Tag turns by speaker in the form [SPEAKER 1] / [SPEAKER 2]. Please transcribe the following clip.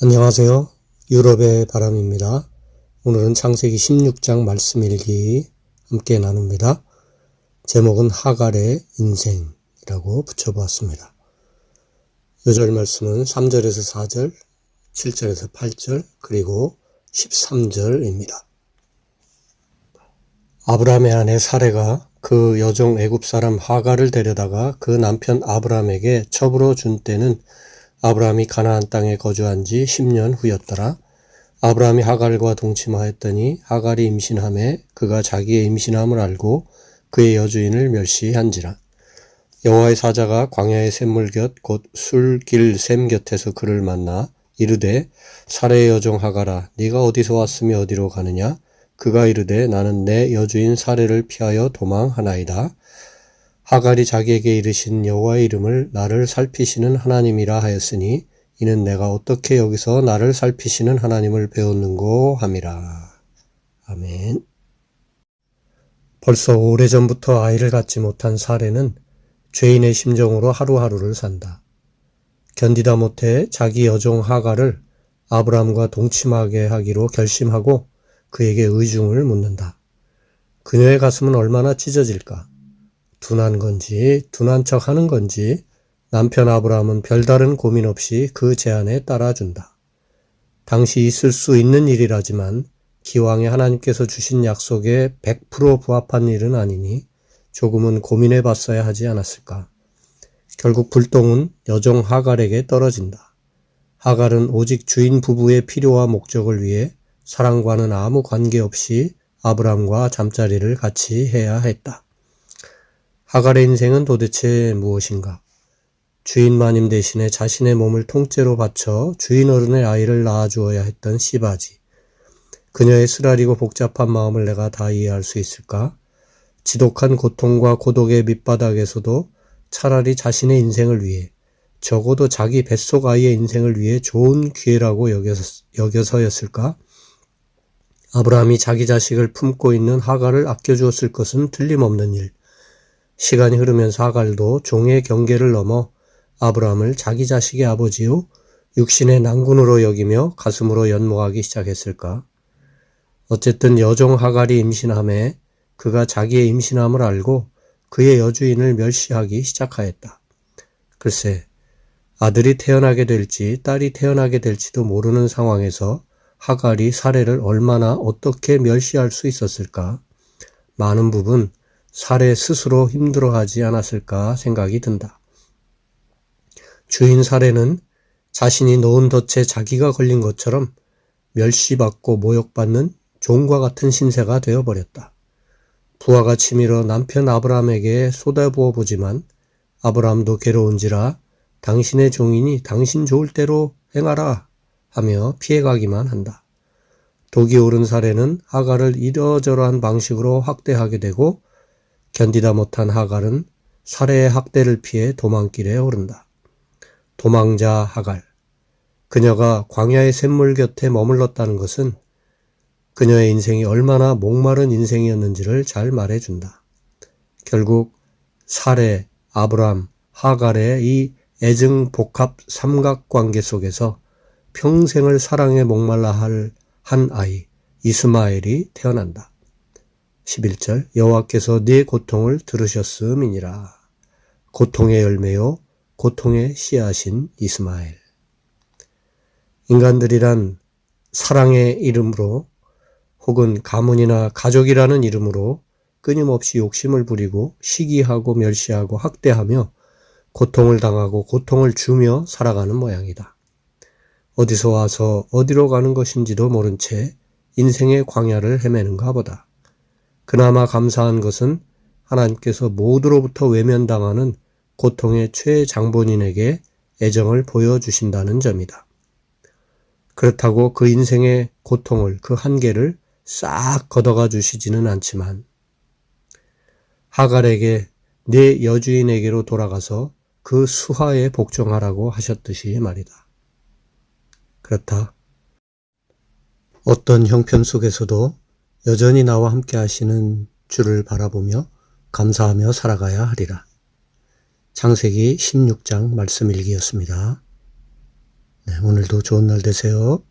[SPEAKER 1] 안녕하세요. 유럽의 바람입니다. 오늘은 창세기 16장 말씀 일기 함께 나눕니다. 제목은 하갈의 인생이라고 붙여보았습니다. 요절 말씀은 3절에서 4절, 7절에서 8절, 그리고 13절입니다. 아브라함의 아내 사레가 그 여종 애굽 사람 하갈을 데려다가 그 남편 아브라함에게 첩으로 준 때는 아브라함이 가나안 땅에 거주한 지 10년 후였더라. 아브라함이 하갈과 동침하였더니 하갈이 임신함에 그가 자기의 임신함을 알고 그의 여주인을 멸시한지라. 여호와의 사자가 광야의 샘물 곁 곧 술길 샘 곁에서 그를 만나 이르되 사레의 여종 하갈아 네가 어디서 왔으며 어디로 가느냐 그가 이르되 나는 내 여주인 사레를 피하여 도망하나이다. 하갈이 자기에게 이르신 여호와의 이름을 나를 살피시는 하나님이라 하였으니 이는 내가 어떻게 여기서 나를 살피시는 하나님을 배웠는고 함이라. 아멘. 벌써 오래전부터 아이를 갖지 못한 사례는 죄인의 심정으로 하루하루를 산다. 견디다 못해 자기 여종 하갈을 아브람과 동침하게 하기로 결심하고 그에게 의중을 묻는다. 그녀의 가슴은 얼마나 찢어질까? 둔한 건지 둔한 척 하는 건지 남편 아브라함은 별다른 고민 없이 그 제안에 따라준다. 당시 있을 수 있는 일이라지만 기왕에 하나님께서 주신 약속에 100% 부합한 일은 아니니 조금은 고민해 봤어야 하지 않았을까. 결국 불똥은 여종 하갈에게 떨어진다. 하갈은 오직 주인 부부의 필요와 목적을 위해 사랑과는 아무 관계없이 아브람과 잠자리를 같이 해야 했다. 하갈의 인생은 도대체 무엇인가? 주인 마님 대신에 자신의 몸을 통째로 바쳐 주인 어른의 아이를 낳아주어야 했던 시바지. 그녀의 쓰라리고 복잡한 마음을 내가 다 이해할 수 있을까? 지독한 고통과 고독의 밑바닥에서도 차라리 자신의 인생을 위해 적어도 자기 뱃속 아이의 인생을 위해 좋은 기회라고 여겨서, 여겨서였을까? 아브라함이 자기 자식을 품고 있는 하갈을 아껴주었을 것은 틀림없는 일. 시간이 흐르면서 하갈도 종의 경계를 넘어 아브라함을 자기 자식의 아버지요 육신의 난군으로 여기며 가슴으로 연모하기 시작했을까? 어쨌든 여종 하갈이 임신함에 그가 자기의 임신함을 알고 그의 여주인을 멸시하기 시작하였다. 글쎄, 아들이 태어나게 될지 딸이 태어나게 될지도 모르는 상황에서 하갈이 사례를 얼마나 어떻게 멸시할 수 있었을까? 많은 부분 사례 스스로 힘들어하지 않았을까 생각이 든다. 주인 사례는 자신이 놓은 덫에 자기가 걸린 것처럼 멸시받고 모욕받는 종과 같은 신세가 되어버렸다. 부하가 치밀어 남편 아브라함에게 쏟아부어 보지만 아브라함도 괴로운지라 당신의 종이니 당신 좋을 대로 행하라 하며 피해가기만 한다. 독이 오른 사례는 하갈을 이러저러한 방식으로 확대하게 되고 견디다 못한 하갈은 살해의 학대를 피해 도망길에 오른다. 도망자 하갈. 그녀가 광야의 샘물 곁에 머물렀다는 것은 그녀의 인생이 얼마나 목마른 인생이었는지를 잘 말해준다. 결국 사례, 아브람, 하갈의 이 애증 복합 삼각 관계 속에서 평생을 사랑에 목말라 할 한 아이 이스마엘이 태어난다. 11절 여호와께서 네 고통을 들으셨음이니라. 고통의 열매요 고통의 씨앗인 이스마엘. 인간들이란 사랑의 이름으로 혹은 가문이나 가족이라는 이름으로 끊임없이 욕심을 부리고 시기하고 멸시하고 학대하며 고통을 당하고 고통을 주며 살아가는 모양이다. 어디서 와서 어디로 가는 것인지도 모른 채 인생의 광야를 헤매는가 보다. 그나마 감사한 것은 하나님께서 모두로부터 외면당하는 고통의 최장본인에게 애정을 보여주신다는 점이다. 그렇다고 그 인생의 고통을, 그 한계를 싹 걷어가 주시지는 않지만, 하갈에게 내 여주인에게로 돌아가서 그 수하에 복종하라고 하셨듯이 말이다. 그렇다. 어떤 형편 속에서도 여전히 나와 함께 하시는 주를 바라보며 감사하며 살아가야 하리라. 창세기 16장 말씀 일기였습니다. 네. 오늘도 좋은 날 되세요.